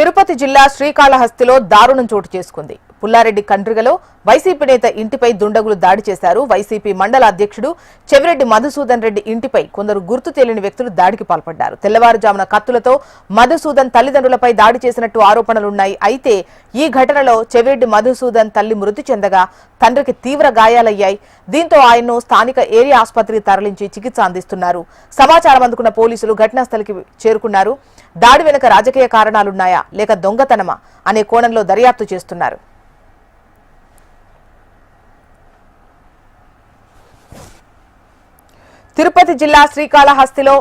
తిరుపతి జిల్లా శ్రీకాళహస్తిలో దారుణం చోటు చేసుకుంది. పుల్లారెడ్డి కండ్రిగలో వైసీపీ నేత ఇంటిపై దుండగులు దాడి చేశారు. వైసీపీ మండల అధ్యక్షుడు చెవిరెడ్డి మధుసూదన్ రెడ్డి ఇంటిపై కొందరు గుర్తు తెలియని వ్యక్తులు దాడికి పాల్పడ్డారు. తెల్లవారుజామున కత్తులతో మధుసూదన్ తల్లిదండ్రులపై దాడి చేసినట్టు ఆరోపణలున్నాయి. అయితే ఈ ఘటనలో చెవిరెడ్డి మధుసూదన్ తల్లి మృతి చెందగా తండ్రికి తీవ్ర గాయాలయ్యాయి. దీంతో ఆయన్ను స్థానిక ఏరియా ఆసుపత్రికి తరలించి చికిత్స అందిస్తున్నారు. సమాచారం అందుకున్న పోలీసులు ఘటనా స్థలికి చేరుకున్నారు. దాడి వెనుక రాజకీయ కారణాలున్నాయా లేక దొంగతనమా అనే కోణంలో దర్యాప్తు చేస్తున్నారు. తిరుపతి జిల్లా శ్రీకాళహస్తిలో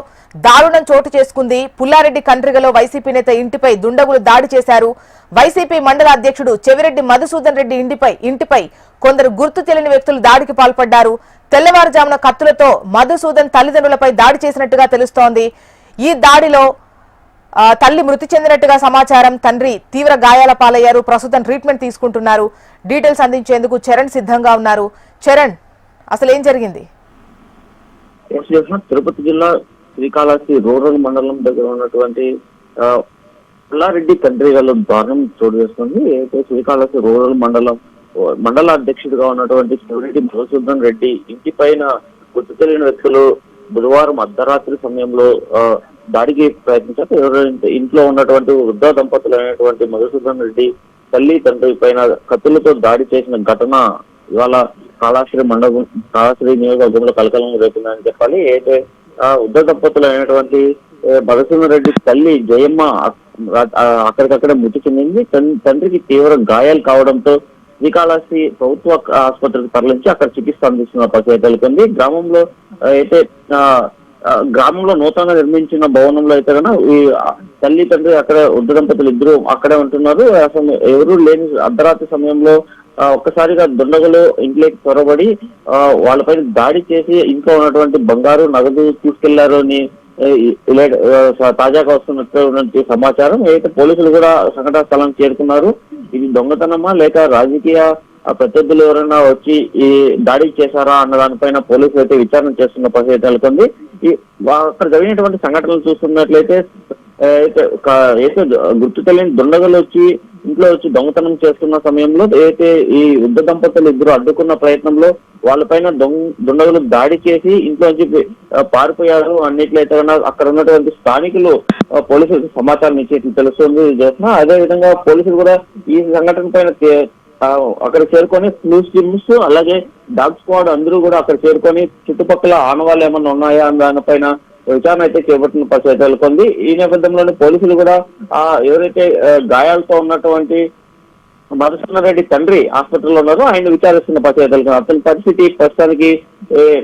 దారుణం చోటు చేసుకుంది. పుల్లారెడ్డి కండ్రిగలో వైసీపీ నేత ఇంటిపై దుండగులు దాడి చేశారు. వైసీపీ మండల అధ్యక్షుడు చెవిరెడ్డి మధుసూదన్ రెడ్డి ఇంటిపై ఇంటిపై కొందరు గుర్తు తెలియని వ్యక్తులు దాడికి పాల్పడ్డారు. తెల్లవారుజామున కత్తులతో మధుసూదన్ తల్లిదండ్రులపై దాడి చేసినట్టుగా తెలుస్తోంది. ఈ దాడిలో తల్లి మృతి చెందినట్టుగా సమాచారం తండ్రి తీవ్ర గాయాల పాలయ్యారు. ప్రస్తుతం ట్రీట్మెంట్ తీసుకుంటున్నారు. డీటెయిల్స్ అందించేందుకు చరణ్ సిద్ధంగా ఉన్నారు. చరణ్ అసలు ఏం జరిగింది? చేసిన తిరుపతి జిల్లా శ్రీకాళహస్తి రూరల్ మండలం దగ్గర ఉన్నటువంటి పుల్లారెడ్డి పుల్లారెడ్డి కండ్రిగల్లో దారుణం చోటు చేసుకుంది. అయితే శ్రీకాళహస్తి రూరల్ మండలం మండల అధ్యక్షుడిగా ఉన్నటువంటి శివరెడ్డి మధుసూదన్ రెడ్డి ఇంటి పైన గుర్తు తెలియని వ్యక్తులు బుధవారం అర్ధరాత్రి సమయంలో దాడికి ప్రయత్నించారు. ఎవరైతే ఇంట్లో ఉన్నటువంటి వృద్ధ దంపతులు అయినటువంటి మధుసూదన్ రెడ్డి తల్లి తండ్రి పైన కత్తులతో దాడి చేసిన ఘటన ఇవాళ కాళాశ్రీ మండపం కాళాశ్రీ నియోజకవర్గంలో కలకలం రేపిందని చెప్పాలి. అయితే ఆ వృద్ధ దంపతులు అయినటువంటి ఏ, రెడ్డి తల్లి జయమ్మ అక్కడికక్కడే మృతి చెందింది. తండ్రికి తీవ్ర గాయాలు కావడంతో శ్రీకాళహస్తి ప్రభుత్వ ఆసుపత్రికి తరలించి అక్కడ చికిత్స అందిస్తున్న పరిస్థితి నెలకొంది. గ్రామంలో అయితే ఆ, గ్రామంలో నూతనంగా నిర్మించిన భవనంలో అయితే కనుక ఈ తల్లి తండ్రి అక్కడ వృద్ధ దంపతులు ఇద్దరు అక్కడే ఉంటున్నారు. అసలు ఎవరు లేని అర్ధరాత్రి సమయంలో ఒక్కసారిగా దుండగులు ఇంట్లోకి చొరబడి ఆ, వాళ్ళపైన దాడి చేసి ఇంట్లో ఉన్నటువంటి బంగారు నగదు తీసుకెళ్ళారు అని తాజాగా వస్తున్నటువంటి సమాచారం అయితే పోలీసులు కూడా సంఘటన స్థలం చేరుకున్నారు ఇది దొంగతనమా లేక రాజకీయ ప్రత్యర్థులు ఎవరైనా వచ్చి ఈ దాడి చేశారా అన్న దానిపైన పోలీసులు అయితే విచారణ చేస్తున్న పరిస్థితి నెలకొంది. అక్కడ జరిగినటువంటి సంఘటనలు చూస్తున్నట్లయితే అయితే అయితే గుర్తు తెలియని దుండగలు వచ్చి ఇంట్లో వచ్చి దొంగతనం చేస్తున్న సమయంలో అయితే ఈ యుద్ధ దంపతులు ఇద్దరు అడ్డుకున్న ప్రయత్నంలో వాళ్ళపైన దొంగ దుండగులు దాడి చేసి ఇంట్లో నుంచి పారిపోయారు. అన్నిట్లయితే అక్కడ ఉన్నటువంటి స్థానికులు పోలీసులకు సమాచారం ఇచ్చేట్లు తెలుస్తుంది చేసిన అదే విధంగా పోలీసులు కూడా ఈ సంఘటన పైన అక్కడ చేరుకొని ఫ్లూస్ జిమ్స్ అలాగే డాగ్ స్క్వాడ్ అందరూ కూడా అక్కడ చేరుకొని చుట్టుపక్కల ఆనవాళ్ళు ఏమన్నా ఉన్నాయా అన్న దానిపైన విచారణ అయితే చేపట్టిన పరిస్థితి నెలకొంది. ఈ నేపథ్యంలోనే పోలీసులు కూడా ఆ ఎవరైతే గాయాలతో ఉన్నటువంటి మధుసూదన్ రెడ్డి తండ్రి ఆసుపత్రిలో ఉన్నారో ఆయన విచారిస్తున్న పరిస్థితి నెలకొంది. అతని పరిస్థితి ప్రస్తుతానికి ఏ,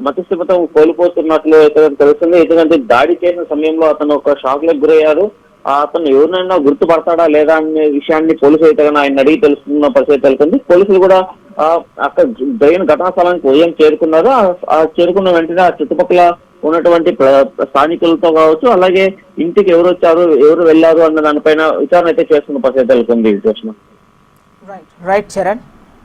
మతిస్థిమితం కోల్పోతున్నట్లు అయితే తెలుస్తుంది. ఎందుకంటే దాడి చేసిన సమయంలో అతను ఒక షాక్లకు గురయ్యారు అతను ఎవరినైనా గుర్తుపడతాడా లేదా అనే విషయాన్ని పోలీసులు అయితే ఆయన అడిగి తెలుస్తున్న పరిస్థితి నెలకొంది. పోలీసులు కూడా అక్కడ జరిగిన ఘటనా స్థలానికి ఉదయం చేరుకున్నారు. ఆ- ఆ చేరుకున్న వెంటనే ఆ చుట్టుపక్కల ఉన్నటువంటి స్థానికులతో కావచ్చు అలాగే ఇంటికి ఎవరు వచ్చారు ఎవరు వెళ్ళారు అన్న దానిపైన విచారణ అయితే చేస్తున్న పరిస్థితి నెలకొంది కృష్ణ రైట్ చరణ్